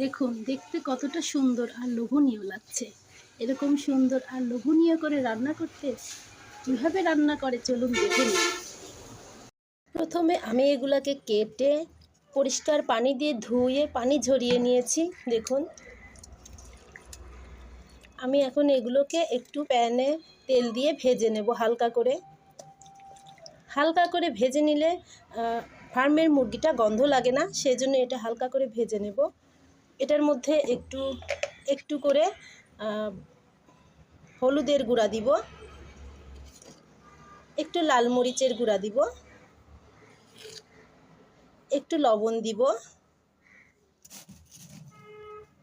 দেখুন, দেখতে কতটা সুন্দর আর লোভনীয় লাগছে। এরকম সুন্দর আর লোভনীয় করে রান্না করতে কীভাবে রান্না করে চলুন দেখে নিন প্রথমে আমি এগুলাকে কেটে পরিষ্কার পানি দিয়ে ধুয়ে, পানি ঝরিয়ে নিয়েছি, দেখুন। আমি এখন এগুলোকে একটু প্যানে তেল দিয়ে ভেজে নেব হালকা করে। হালকা করে ভেজে নিলে ফার্মের মুরগিটা গন্ধ লাগে না সেই জন্য এটা হালকা করে ভেজে নেব। এটার মধ্যে একটু একটু করে হলুদের গুঁড়া দিব। একটু লাল মরিচের গুঁড়া দিব। একটু লবণ দিব।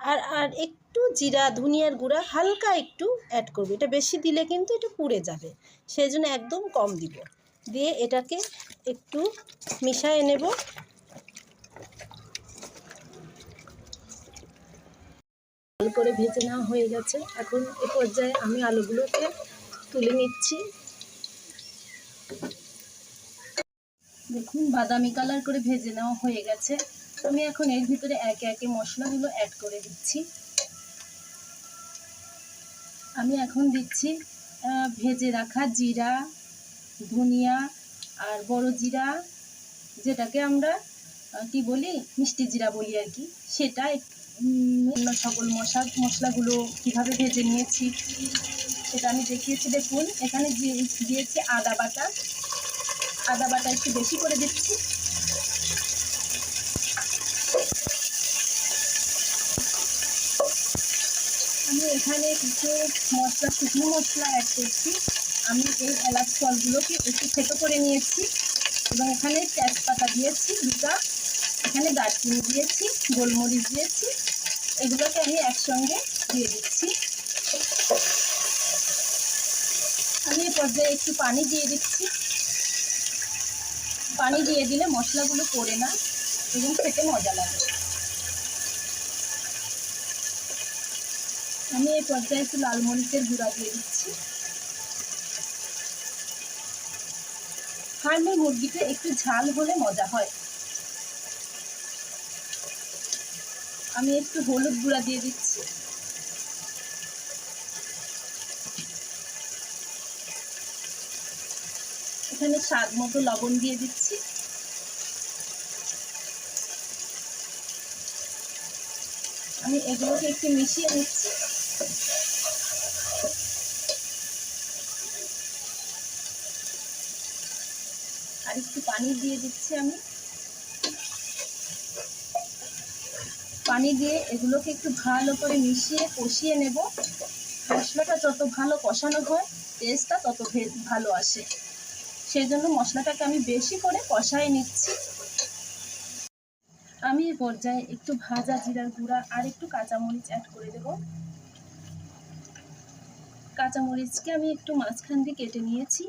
আর আর একটু জিরা, ধনিয়ার গুঁড়া হালকা একটু অ্যাড করব। এটা বেশি দিলে কিন্তু এটা পুড়ে যাবে। সেই জন্য একদম কম দিব। দিয়ে এটাকে একটু মিশায়ে নেব। ভালো করে ভেজে নেওয়া হয়ে গেছে। এখন এ পর্যায়ে আমি আলুগুলোকে তুলে নিচ্ছি। দেখুন, বাদামি কালার করে ভেজে নেওয়া হয়ে গেছে। আমি এখন এর ভিতরে একে একে মশলাগুলো অ্যাড করে দিচ্ছি। আমি এখন দিচ্ছি ভেজে রাখা জিরা, ধনিয়া আর বড় জিরা, যেটাকে আমরা কি বলি? মিষ্টি জিরা বলি আর কি। সেটা অন্য সকল মশলা মশলাগুলো কীভাবে ভেজে নিয়েছি সেটা আমি দেখিয়েছি। দেখুন, এখানে দিয়ে- দিয়েছি আদা বাটা। আদা বাটা একটু বেশি করে দিচ্ছি। আমি এখানে কিছু মশলা, শুকনো মশলা অ্যাড করছি। আমি এই এলাচ ফলগুলোকে একটু থেতো করে নিয়েছি এবং এখানে তেজপাতা দিয়েছি দুটা। এখানে দারচিনি দিয়েছি, গোলমরিচ দিয়েছি, এগুলোকে আমি একসঙ্গে দিয়ে দিচ্ছি। আমি এই পর্যায়ে একটু পানি দিয়ে দিচ্ছি। পানি দিয়ে দিলে মশলাগুলো পড়ে না এবং খেতে মজা লাগে। আমি এই পর্যায়ে একটু লাল মরিচের গুঁড়া দিয়ে দিচ্ছি। ফার্মের মুরগিতে একটু ঝাল হলে মজা হয়। আমি একটু হলুদ গুঁড়া দিয়ে দিচ্ছি। এখানে স্বাদ মতো লবণ দিয়ে দিচ্ছি। আমি এগুলোকে একটু মিশিয়ে নিচ্ছি। আর একটু পানি দিয়ে দিচ্ছি আমি। পানি দিয়ে এগুলোকে একটু ভালো করে মিশিয়ে কষিয়ে নেব। মশলাটা যত ভালো কষানো হয় টেস্টটা তত ভালো আসে। সেই জন্য মশলাটাকে আমি বেশি করে কষায় নিচ্ছি। আমি এই পর্যায়ে একটু ভাজা জিরার গুঁড়া আর একটু কাঁচামরিচ অ্যাড করে দেব। কাঁচামরিচকে আমি একটু মাঝখান দিয়ে কেটে নিয়েছি।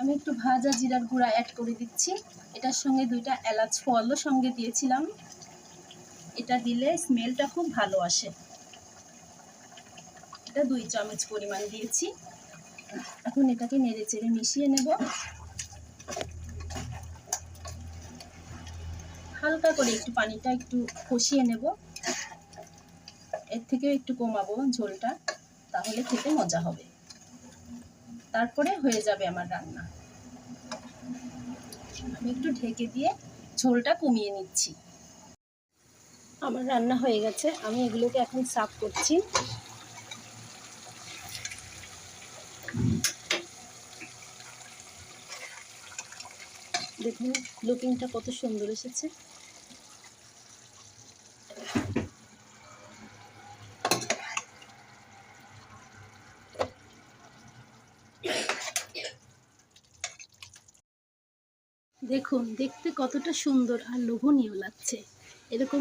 আমি একটু ভাজা জিরার গুঁড়া অ্যাড করে দিচ্ছি। এটার সঙ্গে দুইটা এলাচ ফলও সঙ্গে দিয়েছিলাম। এটা দিলে স্মেলটা খুব ভালো আসে। এটা দুই চামচ পরিমাণ দিয়েছি। এখন এটাকে নেড়ে চেড়ে মিশিয়ে নেব। হালকা করে একটু পানিটা একটু কষিয়ে নেব। এর থেকেও একটু কমাবো ঝোলটা, তাহলে খেতে মজা হবে। তারপরে হয়ে যাবে আমার রান্না। আমি একটু ঢেকে দিয়ে ঝোলটা কমিয়ে নিচ্ছি। আমার রান্না হয়ে গেছে। আমি এগুলোকে এখন সাফ করছি। দেখুন, লুকিংটা কত সুন্দর এসেছে। দেখুন দেখতে কতটা সুন্দর আর লোভনীয় লাগছে। এরকম